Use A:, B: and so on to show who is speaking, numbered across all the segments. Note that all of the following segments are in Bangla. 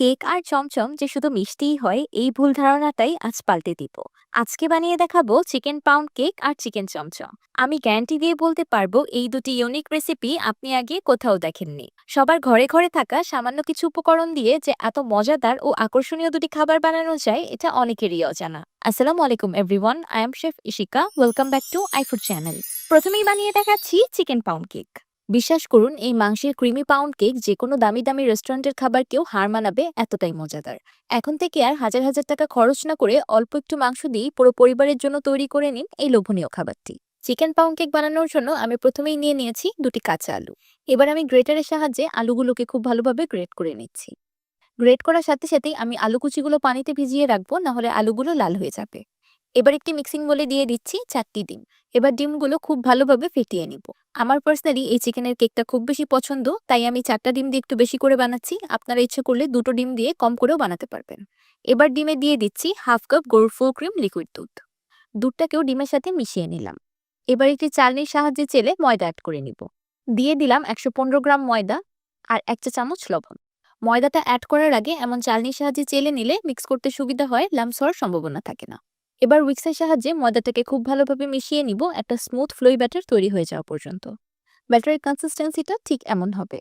A: কেক আর চমচম যে শুধু মিষ্টিই হয়, এই ভুল ধারণাটাই আজ পাল্টে দিব। আজকে বানিয়ে দেখাবো চিকেন পাউন্ড কেক আর চিকেন চমচম। আমি গ্যারান্টি দিয়ে বলতে পারব, এই দুটি ইউনিক রেসিপি আপনি আগে কোথাও দেখেননি। সবার ঘরে ঘরে থাকা সামান্য কিছু উপকরণ দিয়ে যে এত মজাদার ও আকর্ষণীয় দুটি খাবার বানানো যায়, এটা অনেকেরই অজানা। আসসালামু আলাইকুম everyone, I am chef Ishika, welcome back to iFood channel. প্রথমেই বানিয়ে দেখাচ্ছি চিকেন পাউন্ড কেক। বিশ্বাস করুন, এই মাংসের ক্রিমি পাউন্ড কেক যে কোনো দামি দামি রেস্টুরেন্টের খাবারকেও হার মানাবে এতটাই মজাদার। এখন থেকে আর হাজার হাজার টাকা খরচ না করে অল্প একটু মাংস দিয়েই পুরো পরিবারের জন্য তৈরি করে নিন এই লোভনীয় খাবারটি। চিকেন পাউন্ড কেক বানানোর জন্য আমি প্রথমেই নিয়ে নিয়েছি দুটি কাঁচা আলু। এবার আমি গ্রেটারের সাহায্যে আলুগুলোকে খুব ভালোভাবে গ্রেট করে নিচ্ছি। গ্রেট করার সাথে সাথেই আমি আলু কুচিগুলো পানিতে ভিজিয়ে রাখব, নাহলে আলুগুলো লাল হয়ে যাবে। এবার একটি মিক্সিং বলে দিয়ে দিচ্ছি চারটি ডিম। এবার ডিমগুলো খুব ভালোভাবে ফেটিয়ে নিব। আমার পার্সোনালি এই চিকেনের কেকটা খুব বেশি পছন্দ, তাই আমি চারটা ডিম দিয়ে একটু বেশি করে বানাচ্ছি। আপনারা ইচ্ছে করলে দুটো ডিম দিয়ে কম করেও বানাতে পারবেন। এবার ডিমে দিয়ে দিচ্ছি হাফ কাপ গরুর ফুল ক্রিম লিকুইড দুধ। দুধটাকেও ডিমের সাথে মিশিয়ে নিলাম। এবার একটি চালনির সাহায্যে চেলে ময়দা অ্যাড করে নিব। দিয়ে দিলাম একশো পনেরো গ্রাম ময়দা আর এক চা চামচ লবণ। ময়দাটা অ্যাড করার আগে এমন চালনির সাহায্যে চেলে নিলে মিক্স করতে সুবিধা হয় লামস হওয়ার সম্ভাবনা থাকে না। এবার উইক্সের সাহায্যে ময়দাটাকে খুব ভালোভাবে মিশিয়ে নিব। একটা স্মুথ ফ্লোই ব্যাটার তৈরি হয়ে যাওয়া পর্যন্ত। ব্যাটারের কনসিস্টেন্সিটা ঠিক এমন হবে।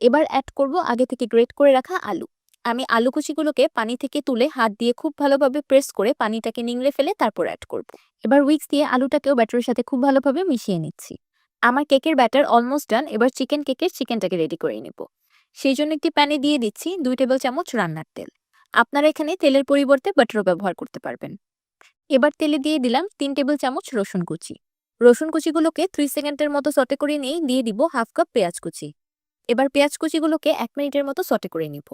A: এবার অ্যাড করব আগে থেকে গ্রেট করে রাখা আলু। আমি আলু কুচিগুলোকে পানি থেকে তুলে হাত দিয়ে খুব ভালোভাবে প্রেস করে পানিটাকে নিংড়ে ফেলে তারপর অ্যাড করব। এবার উইক্স দিয়ে আলুটাকেও ব্যাটারের সাথে খুব ভালোভাবে মিশিয়ে নিচ্ছি। আমার কেকের ব্যাটার অলমোস্ট ডান এবার চিকেন কেকের চিকেনটাকে রেডি করে নেব। সেই জন্য একটি প্যানে দিয়ে দিচ্ছি দুই টেবিল চামচ রান্নার তেল। আপনারা এখানে তেলের পরিবর্তে বাটারও ব্যবহার করতে পারবেন। এবার তেলে দিয়ে দিলাম তিন টেবিল চামচ রসুন কুচি। রসুন কুচিগুলোকে ত্রিশ সেকেন্ডের মতো সটে করে নিয়ে দিয়ে দিব হাফ কাপ পেঁয়াজ কুচি। এবার পেঁয়াজ কুচিগুলোকে এক মিনিটের মতো সটে করে নিব।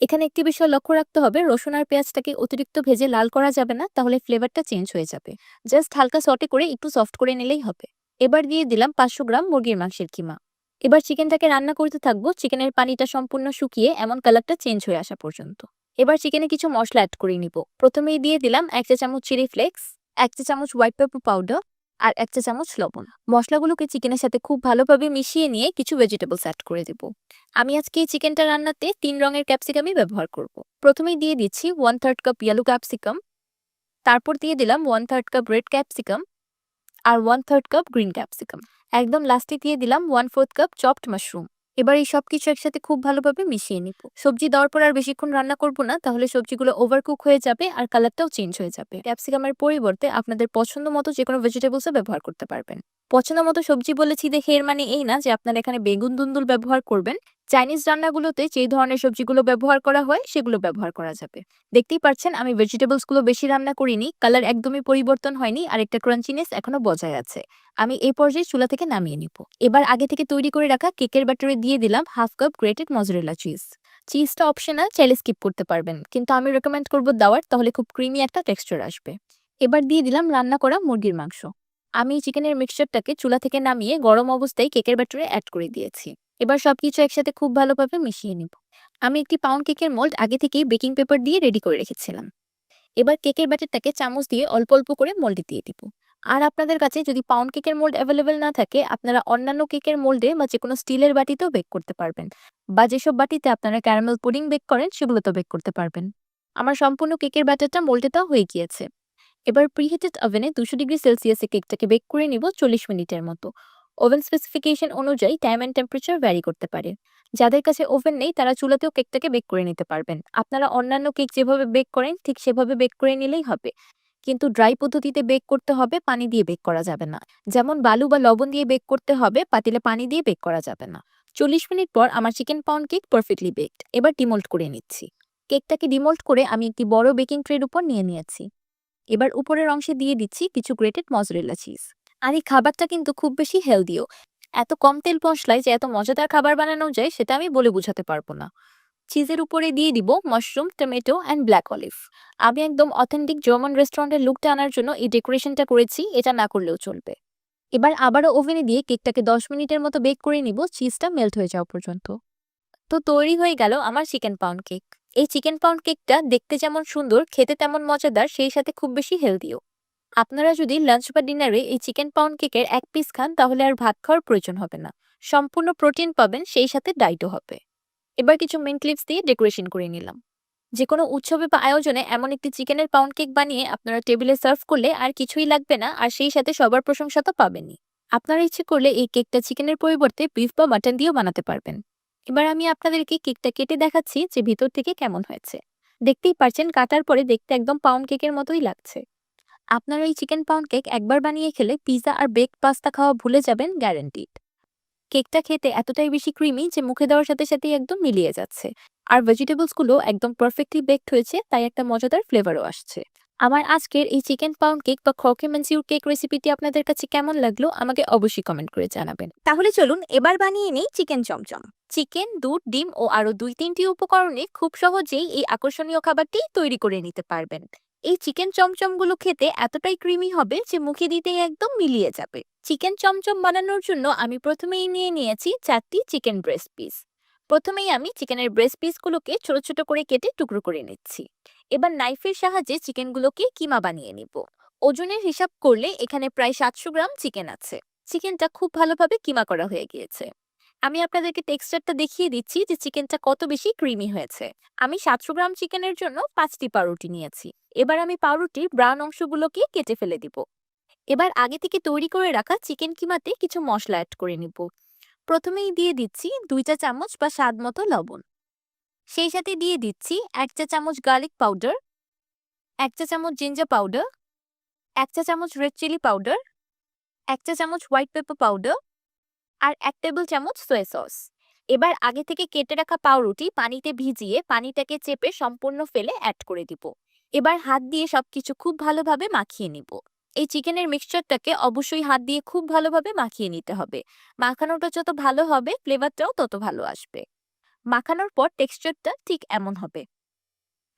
A: এখানে একটি বিষয় লক্ষ্য রাখতে হবে, রসুন আর পেঁয়াজটাকে অতিরিক্ত ভেজে লাল করা যাবে না, তাহলে ফ্লেভারটা চেঞ্জ হয়ে যাবে। জাস্ট হালকা সটে করে একটু সফট করে নিলেই হবে। এবার দিয়ে দিলাম পাঁচশো গ্রাম মুরগির মাংসের কিমা। এবার চিকেনটাকে রান্না করতে থাকব চিকেনের পানিটা সম্পূর্ণ শুকিয়ে এমন কালারটা চেঞ্জ হয়ে আসা পর্যন্ত। এবার চিকেনে কিছু মশলা অ্যাড করে নিব। প্রথমেই দিয়ে দিলাম এক চা চামচ চিলি ফ্লেক্স এক চা চামচ হোয়াইট পেপার পাউডার আর এক চা চামচ লবণ। মশলাগুলোকে চিকেনের সাথে খুব ভালোভাবে মিশিয়ে নিয়ে কিছু ভেজিটেবলস অ্যাড করে দেব। আমি আজকে এই চিকেনটা রান্নাতে তিন রঙের ক্যাপসিকামই ব্যবহার করব। প্রথমেই দিয়ে দিচ্ছি one third cup yellow capsicum তারপর দিয়ে দিলাম one third cup red capsicum আর one third cup green capsicum একদম লাস্টে দিয়ে দিলাম one fourth cup chopped mushroom এবার এই সব কিছু একসাথে খুব ভালোভাবে মিশিয়ে নিব। সবজি দেওয়ার পর আর বেশিক্ষণ রান্না করব না, তাহলে সবজিগুলো ওভারকুক হয়ে যাবে আর কালারটাও চেঞ্জ হয়ে যাবে। ক্যাপসিকামের পরিবর্তে আপনাদের পছন্দ মতো যে কোনো ভেজিটেবলসও ব্যবহার করতে পারবেন। পছন্দ মতো সবজি বলেছি দেখে এর মানে এই না যে আপনারা এখানে বেগুন দুন্দুল ব্যবহার করবেন। চাইনিজ রান্নাগুলোতে যে ধরনের সবজিগুলো ব্যবহার করা হয়, সেগুলো ব্যবহার করা যাবে। দেখতেই পাচ্ছেন, আমি ভেজিটেবলসগুলো বেশি রান্না করিনি কালার একদমই পরিবর্তন হয়নি, আর একটা ক্রাঞ্চিনেস এখনও বজায় আছে। আমি এই পর্যায়ে চুলা থেকে নামিয়ে নিব। এবার আগে থেকে তৈরি করে রাখা কেকের ব্যাটারে দিয়ে দিলাম half cup grated mozzarella cheese চিজটা অপশনাল চাইলে স্কিপ করতে পারবেন, কিন্তু আমি রেকমেন্ড করব দেওয়ার, তাহলে খুব ক্রিমি একটা টেক্সচার আসবে। এবার দিয়ে দিলাম রান্না করা মুরগির মাংস। আমি চিকেনের মিক্সচারটাকে চুলা থেকে নামিয়ে গরম অবস্থায় কেকের ব্যাটারে অ্যাড করে দিয়েছি। এবার সবকিছু একসাথে খুব ভালোভাবে মিশিয়ে নিব। আমি একটি পাউন্ড কেকের মোল্ড আগে থেকেই বেকিং পেপার দিয়ে রেডি করে রেখেছিলাম। এবার কেকের ব্যাটারটাকে চামচ দিয়ে অল্প অল্প করে মোল্ডে দিয়ে দিব। আর আপনাদের কাছে যদি পাউন্ড কেকের মোল্ড অ্যাভেলেবেল না থাকে, আপনারা অন্যান্য কেকের মোল্ডে বা যে কোনো স্টিলের বাটিতেও বেক করতে পারবেন বা যেসব বাটিতে আপনারা ক্যারামেল পুডিং বেক করেন, সেগুলোতেও বেক করতে পারবেন। আমার সম্পূর্ণ কেকের ব্যাটারটা মোল্ডেটাও হয়ে গিয়েছে। এবার প্রিহিটেড ওভেনে দুশো ডিগ্রি সেলসিয়াসে কেকটাকে বেক করে নিব চল্লিশ মিনিটের মতো। ওভেন স্পেসিফিকেশন অনুযায়ী টাইম অ্যান্ড টেম্পারেচার ভ্যারি করতে পারে। যাদের কাছে ওভেন নেই, তারা চুলাতেও কেকটাকে বেক করে নিতে পারবেন। আপনারা অন্যান্য কেক যেভাবে বেক করেন, ঠিক সেভাবে বেক করে নিলেই হবে। কিন্তু ড্রাই পদ্ধতিতে বেক করতে হবে, পানি দিয়ে বেক করা যাবে না। যেমন বালু বা লবণ দিয়ে বেক করতে হবে, পাতিলে পানি দিয়ে বেক করা যাবে না। চল্লিশ মিনিট পর আমার chicken pound cake perfectly baked. এবার ডিমোল্ট করে নিচ্ছি। কেকটাকে ডিমোল্ট করে আমি একটি বড় বেকিং ট্রের উপর নিয়ে নিয়েছি। এবার উপরের অংশে দিয়ে দিচ্ছি কিছু গ্রেটেড মজরেলা চিজ। আর এই খাবারটা কিন্তু খুব বেশি হেলদিও। এত কম তেল মশলায় যে এত মজাদার খাবার বানানো যায়, সেটা আমি বলে বোঝাতে পারব না। চিজের উপরে দিয়ে দিব mushroom, tomato and black olive আমি একদম অথেন্টিক জার্মান রেস্টুরেন্টের লুকটা আনার জন্য এই ডেকোরেশনটা করেছি, এটা না করলেও চলবে। এবার আবারও ওভেনে দিয়ে কেকটাকে দশ মিনিটের মতো বেক করে নিব চিজটা মেল্ট হয়ে যাওয়া পর্যন্ত। তো তৈরি হয়ে গেল আমার চিকেন পাউন্ড কেক এই চিকেন পাউন্ড কেকটা দেখতে যেমন সুন্দর, খেতে তেমন মজাদার, সেই সাথে খুব বেশি হেলদিও আপনারা যদি লাঞ্চ বা ডিনারে এই চিকেন পাউন্ড কেকের এক পিস খান, তাহলে আর ভাত খাওয়ার প্রয়োজন হবে না। সম্পূর্ণ প্রোটিন পাবেন, সেই সাথে ডাইটও হবে। এবার কিছু মিন্ট লিভস দিয়ে ডেকোরেশন করে নিলাম। যে কোনো উৎসবে বা আয়োজনে এমন একটি চিকেনের পাউন্ড কেক বানিয়ে আপনারা টেবিলে সার্ভ করলে আর কিছুই লাগবে না, আর সেই সাথে সবার প্রশংসা তো পাবেনই। আপনারা ইচ্ছে করলে এই কেকটা চিকেনের পরিবর্তে বিফ বা মাটন দিয়েও বানাতে পারবেন। এবার আমি আপনাদেরকে কেকটা কেটে দেখাচ্ছি যে ভিতর থেকে কেমন হয়েছে। দেখতেই পারছেন, কাটার পরে দেখতে একদম পাউন্ড কেকের মতোই লাগছে। আপনারা এই চিকেন পাউন্ড কেক একবার বানিয়ে খেলে পিৎজা আর বেকড পাস্তা খাওয়া ভুলে যাবেন গ্যারান্টিড কেকটা খেতে এতটাই বেশি ক্রিমি যে মুখে দেওয়ার সাথে সাথেই একদম মিলিয়ে যাচ্ছে। আর ভেজিটেবলসগুলো একদম পারফেক্টলি বেকড হয়েছে, তাই একটা মজাদার ফ্লেভারও আসছে। আমার আজকের এই চিকেন পাউন্ড কেক বা খকে মেনসিউর কেক রেসিপিটি আপনাদের কাছে কেমন লাগল আমাকে অবশ্যই কমেন্ট করে জানাবেন। তাহলে চলুন এবার বানিয়ে নিই চিকেন চমচম। চিকেন, দুধ, ডিম ও আরও দুই তিনটি উপকরণে খুব সহজেই এই আকর্ষণীয় খাবারটি তৈরি করে নিতে পারবেন। এই চিকেন চমচমগুলো খেতে এতটাই ক্রিমি হবে যে মুখে দিতেই একদম মিলিয়ে যাবে। চিকেন চমচম বানানোর জন্য আমি প্রথমেই নিয়ে নিয়েছি চারটি চিকেন ব্রেস্ট পিস। প্রথমেই আমি চিকেনের ব্রেস্ট পিসগুলোকে ছোট ছোট করে কেটে টুকরো করে নিচ্ছি। এবার নাইফের সাহায্যে চিকেনগুলোকে কিমা বানিয়ে নিব। ওজনের হিসাব করলে এখানে প্রায় সাতশো গ্রাম চিকেন আছে। চিকেনটা খুব ভালোভাবে কিমা করা হয়ে গিয়েছে। আমি আপনাদেরকে টেক্সচারটা দেখিয়ে দিচ্ছি যে চিকেনটা কত বেশি ক্রিমি হয়েছে। আমি সাতশো গ্রাম চিকেনের জন্য পাঁচটি পাউরুটি নিয়েছি। এবার আমি পাউরুটির ব্রাউন অংশগুলোকে কেটে ফেলে দিব। এবার আগে থেকে তৈরি করে রাখা চিকেন কিমাতে কিছু মশলা অ্যাড করে নিব। প্রথমেই দিয়ে দিচ্ছি দুই চা চামচ বা স্বাদ মতো লবণ। সেই সাথে দিয়ে দিচ্ছি এক চা চামচ গার্লিক পাউডার, এক চা চামচ জিঞ্জার পাউডার, এক চা চামচ রেড চিলি পাউডার, এক চা চামচ হোয়াইট পেপার পাউডার আর এক টেবিল চামচ সোয়া সস এবার আগে থেকে কেটে রাখা পাউরুটি পানিতে ভিজিয়ে পানিটাকে চেপে সম্পূর্ণ ফেলে অ্যাড করে দিব। এবার হাত দিয়ে সবকিছু খুব ভালোভাবে মাখিয়ে নিব। এই চিকেনের মিক্সচারটাকে অবশ্যই হাত দিয়ে খুব ভালোভাবে মাখিয়ে নিতে হবে। মাখানোটা যত ভালো হবে ফ্লেভারটাও তত ভালো আসবে। মাখানোর পর টেক্সচারটা ঠিক এমন হবে।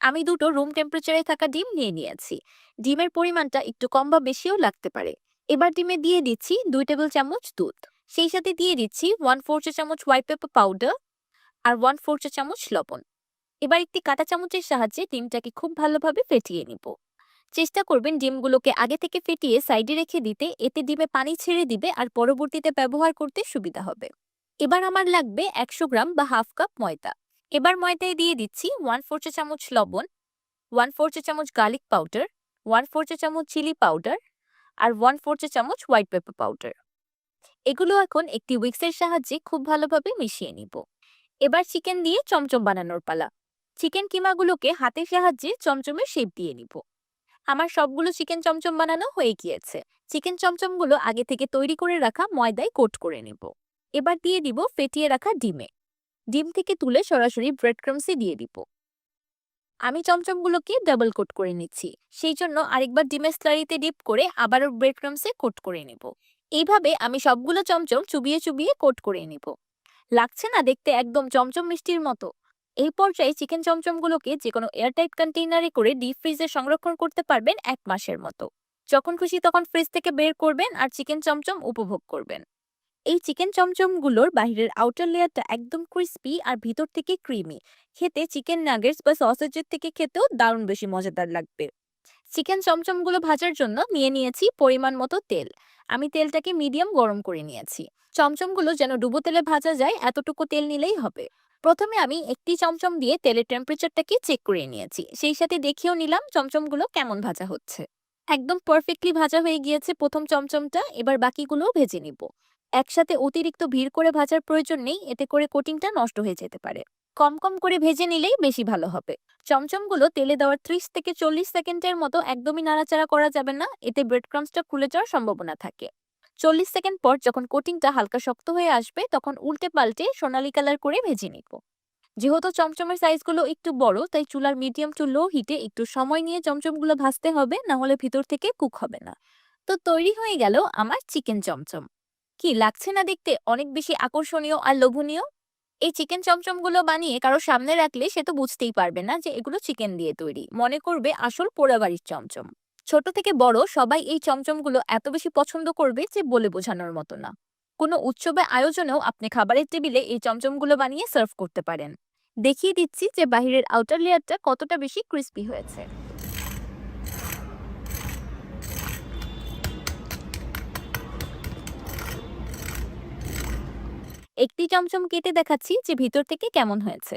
A: আমি দুটো রুম টেম্পারেচারে থাকা ডিম নিয়ে নিয়েছি। ডিমের পরিমাণটা একটু কম বা বেশিও লাগতে পারে। এবার ডিমে দিয়ে দিচ্ছি দুই টেবিল চামচ দুধ। সেই সাথে দিয়ে দিচ্ছি ওয়ান ফোর চা চামচ হোয়াইট পেপার পাউডার আর ওয়ান ফোর চা চামচ লবণ। এবার একটি কাঁটা চামচের সাহায্যে ডিমটাকে খুব ভালোভাবে ফেটিয়ে নিব। চেষ্টা করবেন ডিমগুলোকে আগে থেকে ফেটিয়ে সাইডে রেখে দিতে, এতে ডিমে পানি ছেড়ে দিবে আর পরবর্তীতে ব্যবহার করতে সুবিধা হবে। এবার আমার লাগবে একশো গ্রাম বা হাফ কাপ ময়দা। এবার ময়দায় দিয়ে দিচ্ছি ওয়ান ফোর চা চামচ লবণ ওয়ান ফোর চা চামচ গার্লিক পাউডার ওয়ান ফোর চা চামচ চিলি পাউডার আর ওয়ান ফোর চা চামচ হোয়াইট পেপার পাউডার এগুলো এখন একটি উইক্সের সাহায্যে খুব ভালোভাবে মিশিয়ে নিব। এবার চিকেন দিয়ে চমচম বানানোর পালা। চিকেন কিমাগুলোকে হাতের সাহায্যে চমচমের শেপ দিয়ে নিব। আমার সবগুলো চিকেন চমচম বানানো হয়ে গিয়েছে। চিকেন চমচমগুলো আগে থেকে তৈরি করে রাখা ময়দায় কোট করে নেব। এবার দিয়ে দিব ফেটিয়ে রাখা ডিমে। ডিম থেকে তুলে সরাসরি ব্রেড ক্রামসে দিয়ে দিব। আমি চমচমগুলোকে ডাবল কোট করে নিচ্ছি। সেই জন্য আরেকবার ডিমের স্লারিতে ডিপ করে আবারও ব্রেড ক্রামসে কোট করে নেব। এইভাবে আমি সবগুলো চমচম চুবিয়ে চুবিয়ে কোট করে নেব। লাগছে না দেখতে একদম চমচম মিষ্টির মতো? এই পর্যায়ে চিকেন চমচমগুলোকে যে কোনো এয়ারটাইট কন্টেইনারে করে ডিপ ফ্রিজে সংরক্ষণ করতে পারবেন এক মাসের মতো। যখন খুশি তখন ফ্রিজ থেকে বের করবেন আর চিকেন চমচম উপভোগ করবেন। এই চিকেন চমচমগুলোর বাইরের আউটার লেয়ারটা একদম ক্রিস্পি আর ভিতর থেকে ক্রিমি খেতে চিকেন নাগেটস বা সসেজের থেকে খেতেও দারুণ বেশি মজাদার লাগবে। চিকেন চমচমগুলো ভাজার জন্য নিয়ে নিয়েছি পরিমাণ মতো তেল। আমি তেলটাকে মিডিয়াম গরম করে নিয়েছি। চমচমগুলো যেন ডুবো তেলে ভাজা যায়, এতটুকু তেল নিলেই হবে। প্রথমে আমি একটি চমচম দিয়ে তেলের টেম্পারেচারটাকে চেক করে নিয়েছি। সেই সাথে দেখেও নিলাম চমচমগুলো কেমন ভাজা হচ্ছে। একদম পারফেক্টলি ভাজা হয়ে গিয়েছে প্রথম চমচমটা, এবার বাকিগুলোও ভেজে নিব। একসাথে অতিরিক্ত ভিড় করে ভাজার প্রয়োজন নেই, এতে করে কোটিংটা নষ্ট হয়ে যেতে পারে। কম কম করে ভেজে নিলেই বেশি ভালো হবে। চমচমগুলো তেলে দেওয়ার ত্রিশ থেকে চল্লিশ সেকেন্ডের মতো একদমই নাড়াচাড়া করা যাবে না, এতে ব্রেড ক্রামসটা খুলে যাওয়ার সম্ভাবনা থাকে। চল্লিশ সেকেন্ড পর যখন কোটিংটা হালকা শক্ত হয়ে আসবে, তখন উল্টে পাল্টে সোনালি কালার করে ভেজে নিব। যেহেতু চমচমের সাইজগুলো একটু বড়, তাই চুলার মিডিয়াম টু লো হিটে একটু সময় নিয়ে চমচমগুলো ভাজতে হবে না হলে ভিতর থেকে কুক হবে না। তো তৈরি হয়ে গেল আমার চিকেন চমচম। কি লাগছে না দেখতে অনেক বেশি আকর্ষণীয় আর লোভনীয়? এই চিকেন চমচমগুলো বানিয়ে কারও সামনে রাখলে সে তো বুঝতেই পারবে না যে এগুলো চিকেন দিয়ে তৈরি। মনে করবে আসল পোড়াবাড়ির চমচম। ছোট থেকে বড় সবাই এই চমচমগুলো এত বেশি পছন্দ করবে যে বলে বোঝানোর মতো না। কোনো উৎসবে আয়োজনেও আপনি খাবারের টেবিলে এই চমচমগুলো বানিয়ে সার্ভ করতে পারেন। দেখিয়ে দিচ্ছি যে বাহিরের আউটার লেয়ারটা কতটা বেশি ক্রিস্পি হয়েছে। একটি চমচম কেটে দেখাচ্ছি যে ভিতর থেকে কেমন হয়েছে।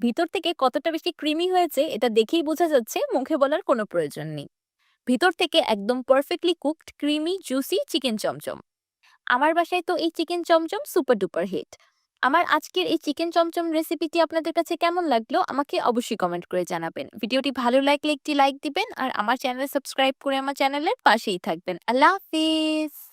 A: ভিতর থেকে কতটা বেশি ক্রিমি হয়েছে, এটা দেখেই বোঝা যাচ্ছে, মুখে বলার কোনো প্রয়োজন নেই। ভিতর থেকে একদম perfectly cooked creamy juicy chicken chomchom. আমার বাসায় তো এই chicken chomchom super duper hit আমার আজকের এই চিকেন চমচম রেসিপিটি আপনাদের কাছে কেমন লাগল, আমাকে অবশ্যই কমেন্ট করে জানাবেন। ভিডিওটি ভালো লাগলে একটি লাইক দিবেন, আর আমার চ্যানেল সাবস্ক্রাইব করে আমার চ্যানেলের পাশেই থাকবেন। আল্লাহ হাফিজ!